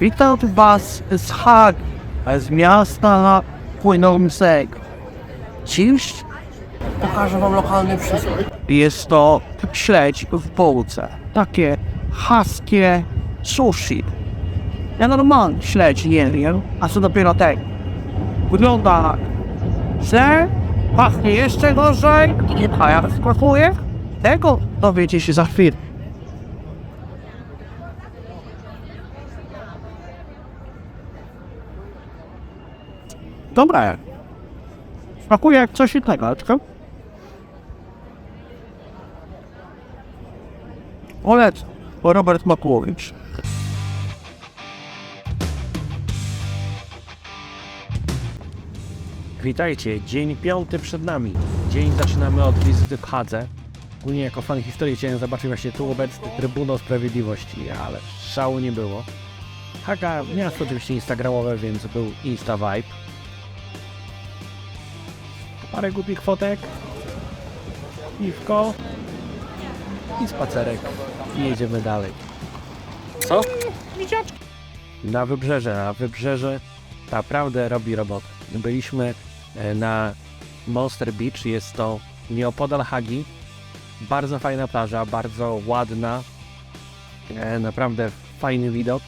Witam Was z Hagi, z miasta płynącego. Dziś pokażę Wam lokalny przysług. Jest to śledź w bułce. Takie haskie sushi. Ja normalnie śledź nie wiem, a co dopiero tak. Wygląda tak. Ser pachnie jeszcze gorzej, a jak smakuje, tego dowiecie się za chwilę. Dobre. Smakuje jak coś innego. Polecam, bo Robert Makłowicz. Witajcie, dzień piąty przed nami. Dzień zaczynamy od wizyty w Hadze. Ogólnie jako fan historii chciałem zobaczyć właśnie tu obecny Trybunał Sprawiedliwości, ale szału nie było. Haga miasto oczywiście instagramowe, więc był Insta Vibe. Parę głupich fotek, piwko i spacerek. I jedziemy dalej. Co? Na wybrzeże, a wybrzeże naprawdę robi robotę. Byliśmy e, na Monster Beach, jest to nieopodal Hagi. Bardzo fajna plaża, bardzo ładna. E, Naprawdę fajny widok.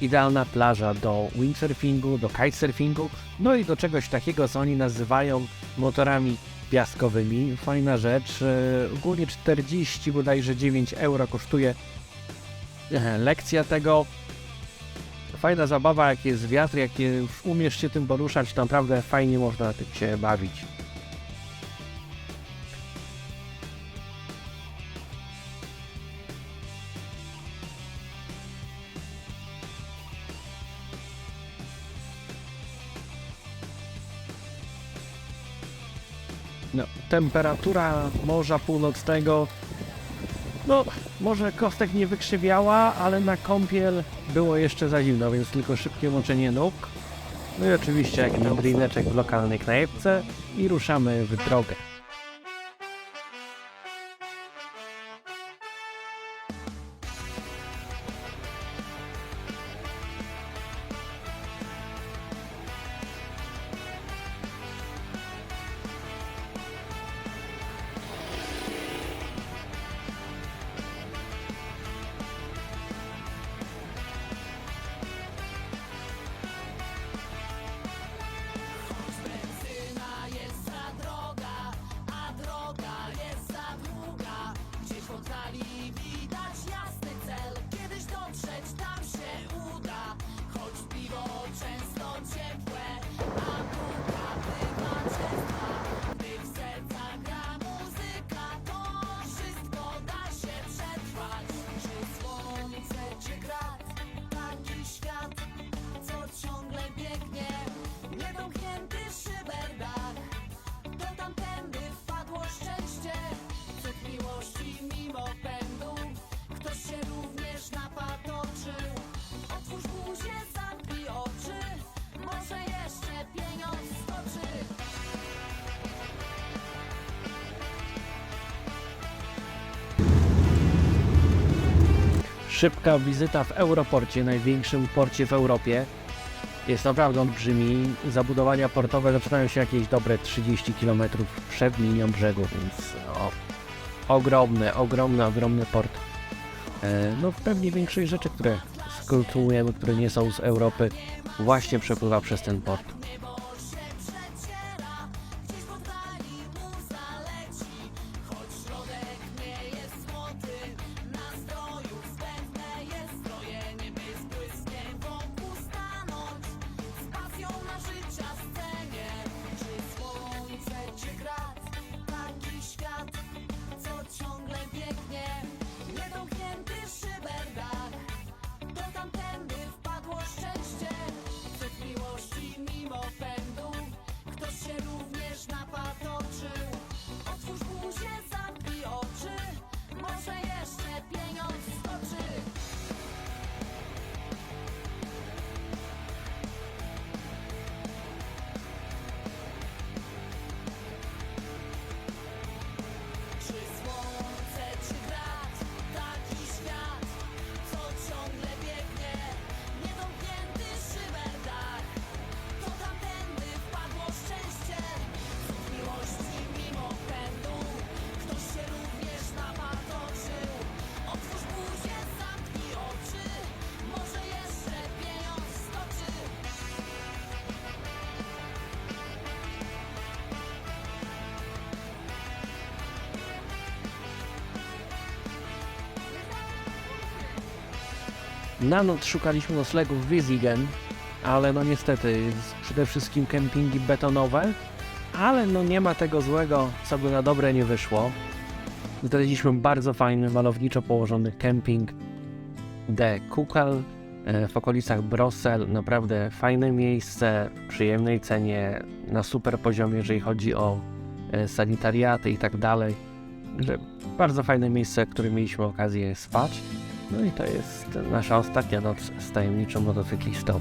Idealna plaża do windsurfingu, do kitesurfingu, no i do czegoś takiego, co oni nazywają motorami piaskowymi. Fajna rzecz. E, Ogólnie 40 bodajże 9 euro kosztuje e, lekcja tego. Fajna zabawa, jak jest wiatr, jak umiesz się tym poruszać, naprawdę fajnie można tym się bawić. No, temperatura Morza Północnego no, może kostek nie wykrzywiała, ale na kąpiel było jeszcze za zimno, więc tylko szybkie łączenie nóg. No i oczywiście jakiś drineczek w lokalnej knajpce i ruszamy w drogę. Szybka wizyta w Europorcie, największym porcie w Europie. Jest naprawdę olbrzymi. Zabudowania portowe zaczynają się jakieś dobre 30 km przed linią brzegu, więc o, ogromny, ogromny, ogromny port. E, no pewnie większość rzeczy, które skultuujemy, które nie są z Europy, właśnie przepływa przez ten port. Na noc szukaliśmy noclegu w Wizigen, ale no niestety przede wszystkim kempingi betonowe, ale no nie ma tego złego, co by na dobre nie wyszło. Znaleźliśmy bardzo fajny, malowniczo położony kemping De Kukal e, w okolicach Brossel. Naprawdę fajne miejsce, przyjemnej cenie, na super poziomie, jeżeli chodzi o e, sanitariaty i tak dalej. Bardzo fajne miejsce, w którym mieliśmy okazję spać. No i to jest nasza ostatnia noc z tajemniczą motocyklistą.